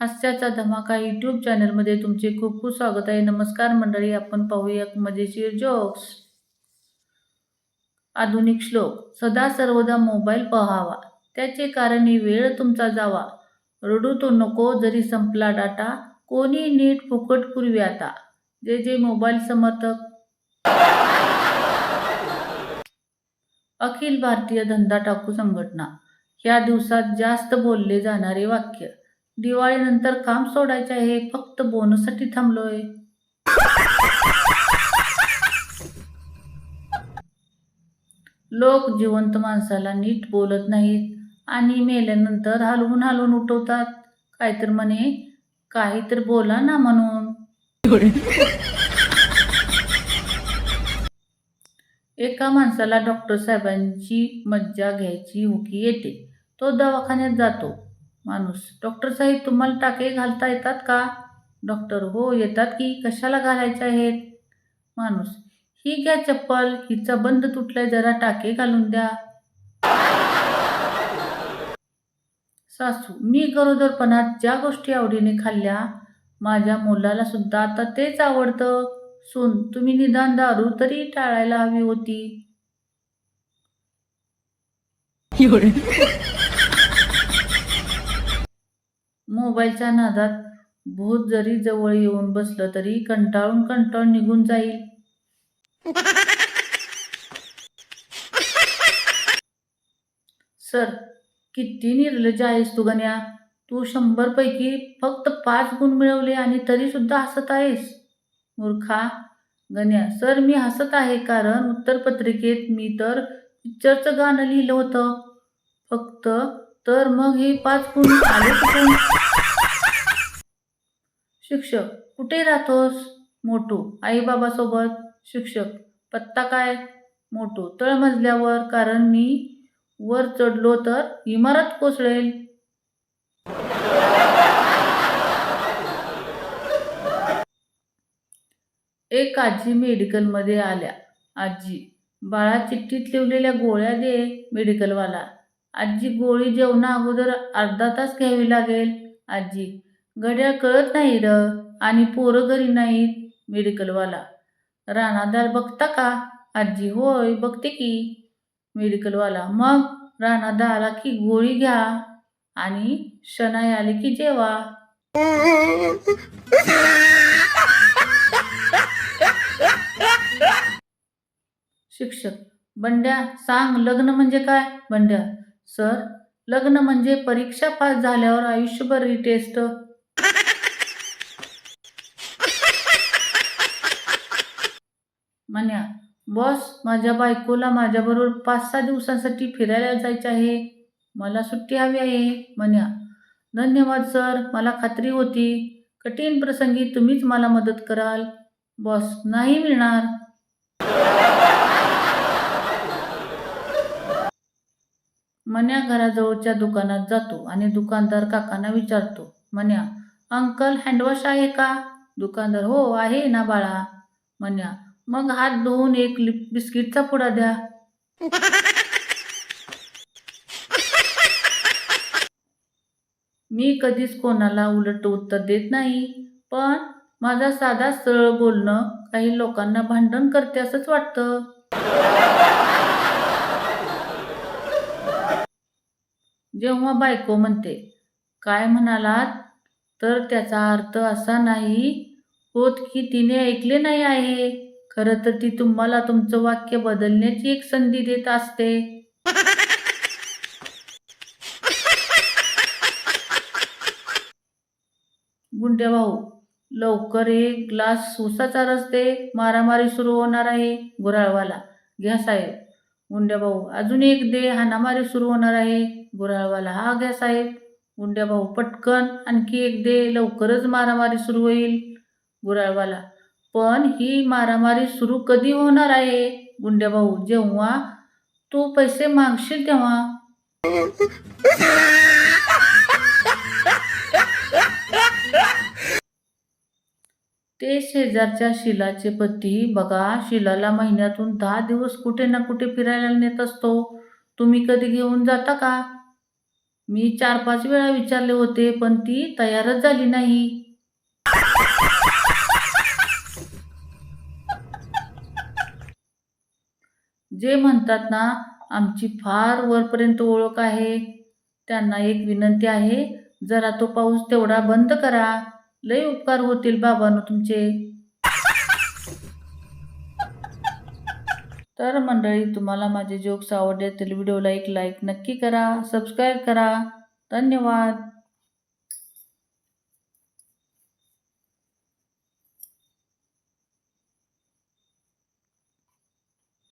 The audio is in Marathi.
हास्याचा धमाका यूट्यूब चॅनलमध्ये तुमचे खूप खूप स्वागत आहे. नमस्कार मंडळी आपण पाहूया मजेशीर जोक्स आधुनिक श्लोक सदा सर्वदा मोबाईल पहावा. त्याचे कारणी वेळ तुमचा जावा. रडू तो नको जरी संपला डाटा कोणी नीट फुकट पूर्वी आता. जे जे मोबाईल समर्थक. अखिल भारतीय धंदा टाकू संघटना. या दिवसात जास्त बोलले जाणारे वाक्य. दिवाळीनंतर काम सोडायचे आहे फक्त बोनससाठी थांबलोय. लोक जिवंत माणसाला नीट बोलत नाहीत आणि मेल्यानंतर हलवून हलवून उठवतात. काहीतर म्हणे काहीतर बोला ना म्हणून. एका माणसाला डॉक्टर साहेबांची मज्जा घ्यायची हुकी येते. तो दवाखान्यात जातो. माणूस. डॉक्टर साहेब तुम्हाला टाके घालता येतात का? डॉक्टर हो येतात की. कशाला घालायचे आहेत माणूस ही घ्या चप्पल. हिचा बंद तुटलाय जरा टाके घालून द्या. सासू मी गरोदरपणात ज्या गोष्टी आवडीने खाल्ल्या माझ्या मुलाला सुद्धा आता तेच आवडतं. सून तुम्ही निदान दारू तरी टाळायला हवी होती. मोबाईलच्या नादात भूत जरी जवळ येऊन बसलं तरी कंटाळून कंटाळून निघून जाईल. सर किती निर्लज आहेस तू गण्या. तू शंभर पैकी फक्त पाच गुण मिळवले आणि तरी सुद्धा हसत आहेस. मूर्खा. गण्या सर मी हसत आहे कारण उत्तरपत्रिकेत मी तर पिक्चरचं गाणं लिहिलं होतं. फक्त तर मग हे पाच गुण आले कुठून शिक्षक. कुठे राहतोस? मोटू. आई बाबासोबत शिक्षक. पत्ता काय? मोटू. तळमजल्यावर कारण मी वर चढलो तर इमारत कोसळेल. एक आजी मेडिकलमध्ये आल्या. आजी बाळा चिठ्ठीत लिवलेल्या गोळ्या दे मेडिकलवाला. आजी गोळी जेवणा अगोदर अर्धा तास घ्यावी लागेल. आजी घड्याळ कळत नाही र. आणि पोरं घरी नाहीत मेडिकलवाला. राणादार बघता का? आजी होय बघते की. मेडिकलवाला मग? राणादा आला की गोळी घ्या. आणि शनाई आली की जेवा. शिक्षक बंड्या सांग लग्न म्हणजे काय? बंड्या सर लग्न म्हणजे परीक्षा पास झाल्यावर आयुष्यभर रिटेस्ट म्हण्या बॉस माझ्या बायकोला माझ्याबरोबर पाच सहा दिवसांसाठी फिरायला जायचे आहे. मला सुट्टी हवी आहे म्हण्या धन्यवाद सर. मला खात्री होती. कठीण प्रसंगी तुम्हीच मला मदत कराल. बॉस नाही मिळणार. मन्या घराजवळच्या दुकानात जातो आणि दुकानदार काकांना विचारतो मन्या अंकल हँडवॉश आहे का? दुकानदार हो आहे ना बाळा. मन्या मग हात धुवून एक लिप बिस्किटचा पुडा द्या. मी कधीच कोणाला उलट उत्तर देत नाही पण माझा साधा सरळ बोलणं काही लोकांना भांडण करते असंच वाटतं. जेव्हा बायको म्हणते काय म्हणालात? तर त्याचा अर्थ असा नाही होत की तिने ऐकले नाही आहे. खरं तर ती तुम्हाला तुमचं वाक्य बदलण्याची एक संधी देत असते. गुंड्या भाऊ लवकर एक ग्लास उसाचा रस दे. मारामारी सुरू होणार आहे गुराळवाला. घ्या साहेब. गुंड्या भाऊ अजून एक दे. हाणामारी सुरू होणार आहे. गुराळवाला हा गॅस साहेब. गुंड्या भाऊ पटकन आणखी एक दे लवकरच मारामारी सुरू होईल. गुराळवाला पण ही मारामारी सुरू कधी होणार आहे? गुंड्या भाऊ जेव्हा तू पैसे मागशील तेव्हा. ते शेजारच्या शिलाचे पती बघा शिलाला महिन्यातून दहा दिवस कुठे ना कुठे फिरायला नेत असतो. तुम्ही कधी घेऊन जाता का? मी चार पाच वेळा विचारले होते पण ती तयारच झाली नाही. जे म्हणतात ना आमची फार वरपर्यंत ओळख आहे. त्यांना एक विनंती आहे जरा तो पाऊस तेवढा बंद करा. लय उपकार होतील बाबांनो तुमचे. तर मंडळी तुम्हाला माझे जोक्स आवडले तर व्हिडिओला एक लाईक नक्की करा सबस्क्राईब करा. धन्यवाद.